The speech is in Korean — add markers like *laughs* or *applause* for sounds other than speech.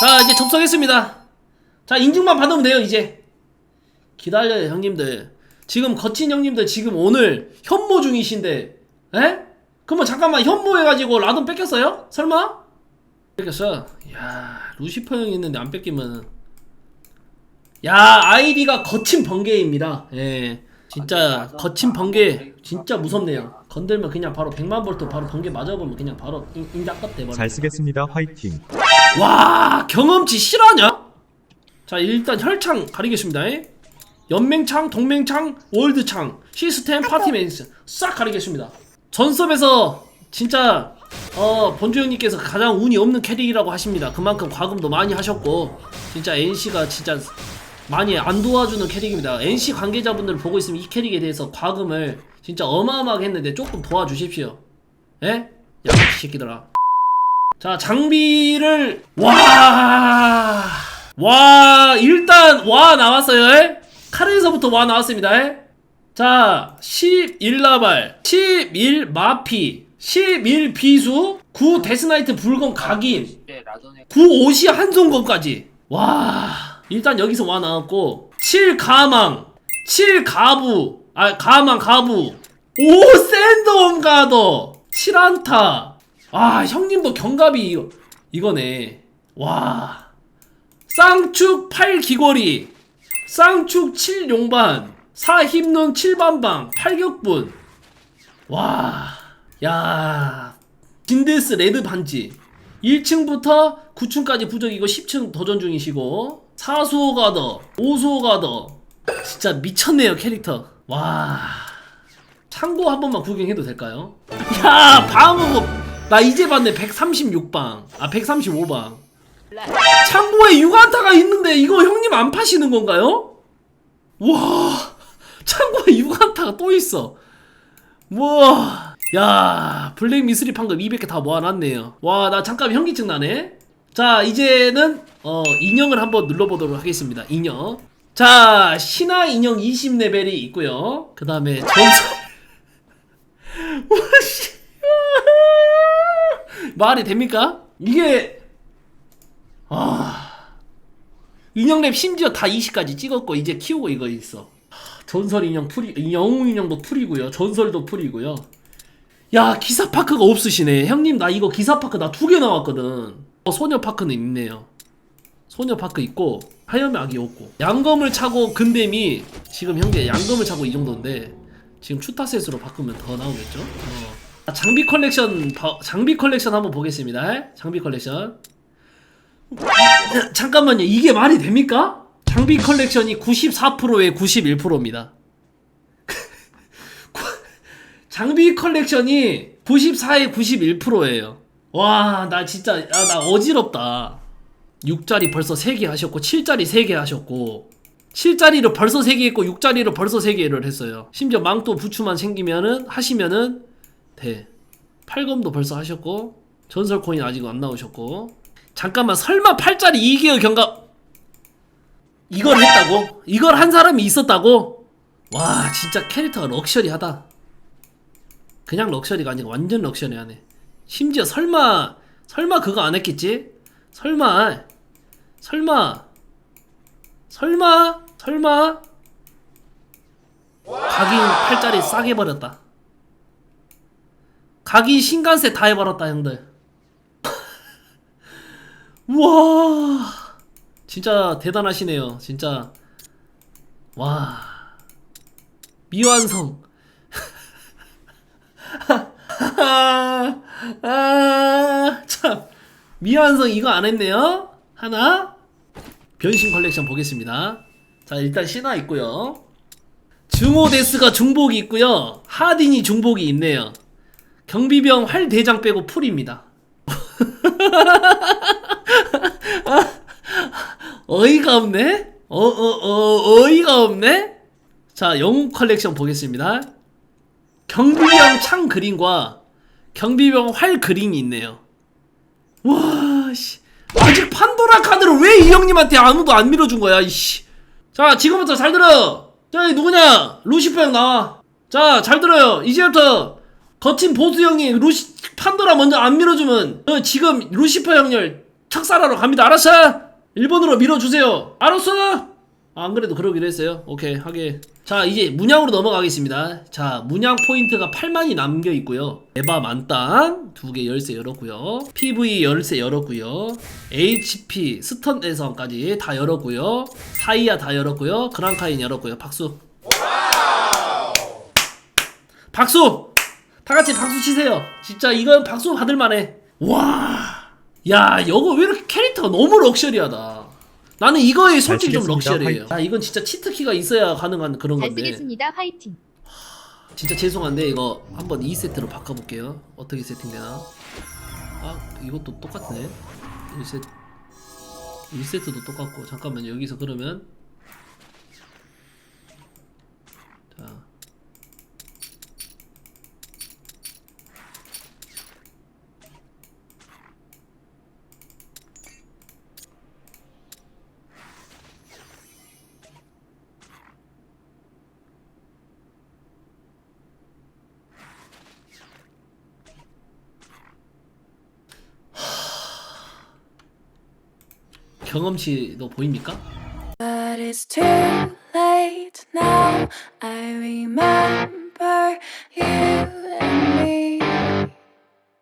자 이제 접속했습니다 자 인증만 받으면 돼요 이제 기다려요 형님들 지금 거친 형님들 지금 오늘 현모 중이신데 에? 그러면 잠깐만 현모해가지고 라돈 뺏겼어요? 설마? 뺏겼어 야 루시퍼 형이 있는데 안 뺏기면 야 아이디가 거친 번개입니다 예 진짜 거친 번개 진짜 무섭네요 건들면 그냥 바로 100만 볼트 바로 번개 맞아보면 그냥 바로 인- 인자껏 돼버려 잘 쓰겠습니다. 화이팅. 와 경험치 실화냐? 자 일단 혈창 가리겠습니다 에? 연맹창, 동맹창, 월드창, 시스템, 파티맨스 싹 가리겠습니다 전섭에서 진짜 어 본주 형님께서 가장 운이 없는 캐릭이라고 하십니다 그만큼 과금도 많이 하셨고 진짜 NC가 진짜 많이 안 도와주는 캐릭입니다 NC 관계자분들 보고 있으면 이 캐릭에 대해서 과금을 진짜 어마어마하게 했는데 조금 도와주십시오 에? 야이 새끼들아 자 장비를 와. 와 일단 와 나왔어요. 에? 칼에서부터 와 나왔습니다. 에? 자 11라발 11 마피 11 비수 9 데스나이트 불검 각인 네, 라돈에 9 오시 한송건까지 와 일단 여기서 와 나왔고 7 가망 7 가부 아 가망 가부 5 샌드홈 가더 7 안타 아 형님도 경갑이 이거 이거네. 와. 쌍축 8 귀걸이 쌍축 7 용반 4 힙눈 7반방 8격분. 와야. 진데스 레드 반지. 1층부터 9층까지 부적이고 10층 도전 중이시고. 4수 가더 5수 가더. 진짜 미쳤네요 캐릭터. 와. 창고 한 번만 구경해도 될까요? 야 방어 나 이제 봤네 136방 아 135방 창고에 유간타가 있는데 이거 형님 안 파시는 건가요? 와 창고에 유간타가 또 있어 와, 야, 블랙 미스리 판금 200개 다 모아놨네요. 와, 나 잠깐 현기증 나네. 자, 이제는 어 인형을 한번 눌러보도록 하겠습니다. 인형. 자, 신화 인형 20레벨이 있고요. 그 다음에 전설. *laughs* 말이 됩니까? 이게 아 인형랩 심지어 다 20까지 찍었고 이제 키우고 이거 있어. 전설 인형 풀이 영웅 인형도 풀이고요. 전설도 풀이고요. 야 기사 파크가 없으시네. 형님 나 이거 기사 파크 나 두 개 나왔거든. 어, 소녀 파크는 있네요. 소녀 파크 있고 하염의 악이 없고 양검을 차고 근댐이 지금 현재 양검을 차고 이 정도인데 지금 추타셋으로 바꾸면 더 나오겠죠? 어. 아, 장비 컬렉션 바- 장비 컬렉션 한번 보겠습니다. 장비 컬렉션. 잠깐만요. 이게 말이 됩니까? 장비 컬렉션이 94%에 91%입니다. *laughs* 장비 컬렉션이 94에 91%예요. 와, 나 진짜 야, 나 어지럽다. 6짜리 벌써 3개 하셨고 7짜리 3개 하셨고 7짜리를 벌써 3개 했고 6짜리를 벌써 3개를 했어요. 심지어 망토 부추만 생기면은 하시면은 돼. 8검도 벌써 하셨고 전설 코인 아직 안 나오셨고 잠깐만 설마 8짜리 2개의 경갑 이걸 했다고? 이걸 한 사람이 있었다고? 와 진짜 캐릭터가 럭셔리하다 그냥 럭셔리가 아니고 완전 럭셔리하네 심지어 설마 설마 그거 안 했겠지? 설마 설마 설마 설마 각인 8짜리 싸게 버렸다 각인 신간세 다 해버렸다 형들 *laughs* 우와 진짜 대단하시네요. 진짜 와 미완성. 아, *laughs* 참 미완성 이거 안 했네요. 하나 변신 컬렉션 보겠습니다. 자 일단 신화 있고요. 증오데스가 중복이 있고요. 하딘이 중복이 있네요. 경비병 활 대장 빼고 풀입니다. *laughs* 어이가 없네? 어, 어, 어, 어이가 없네? 자, 영웅 컬렉션 보겠습니다. 경비병 창 그림과 경비병 활 그림이 있네요. 와, 씨. 아직 판도라 카드를 왜 이 형님한테 아무도 안 밀어준 거야, 이씨. 자, 지금부터 잘 들어. 저기 누구냐? 루시퍼 형 나와. 자, 잘 들어요. 이제부터 거친 보스 형이 루시, 판도라 먼저 안 밀어주면, 저 지금 루시퍼 형을 착살하러 갑니다. 알았어? 1번으로 밀어주세요. 알았어? 아, 안 그래도 그러기로 했어요. 오케이, 하게. 자, 이제 문양으로 넘어가겠습니다. 자, 문양 포인트가 8만이 남겨 있고요. 에바 만땅 두 개 열쇠 열었고요. PV 열쇠 열었고요. HP 스턴 대성까지 다 열었고요. 타이야 다 열었고요. 그랑카인 열었고요. 박수. 박수! 다 같이 박수 치세요. 진짜 이건 박수 받을 만해. 와. 야, 이거 왜 이렇게 캐릭터가 너무 럭셔리하다. 나는 이거에 솔직히 좀. 럭셔리해요. 아, 이건 진짜 치트키가 있어야 가능한 그런 잘 건데. 쓰겠습니다. 화이팅. 진짜 죄송한데 이거 한번 2세트로 바꿔볼게요. 어떻게 세팅되나? 아, 이것도 똑같네. 1세트. 1세트도 똑같고. 잠깐만 여기서 그러면 자. 경험치도 보입니까? But it's too late now. I remember you.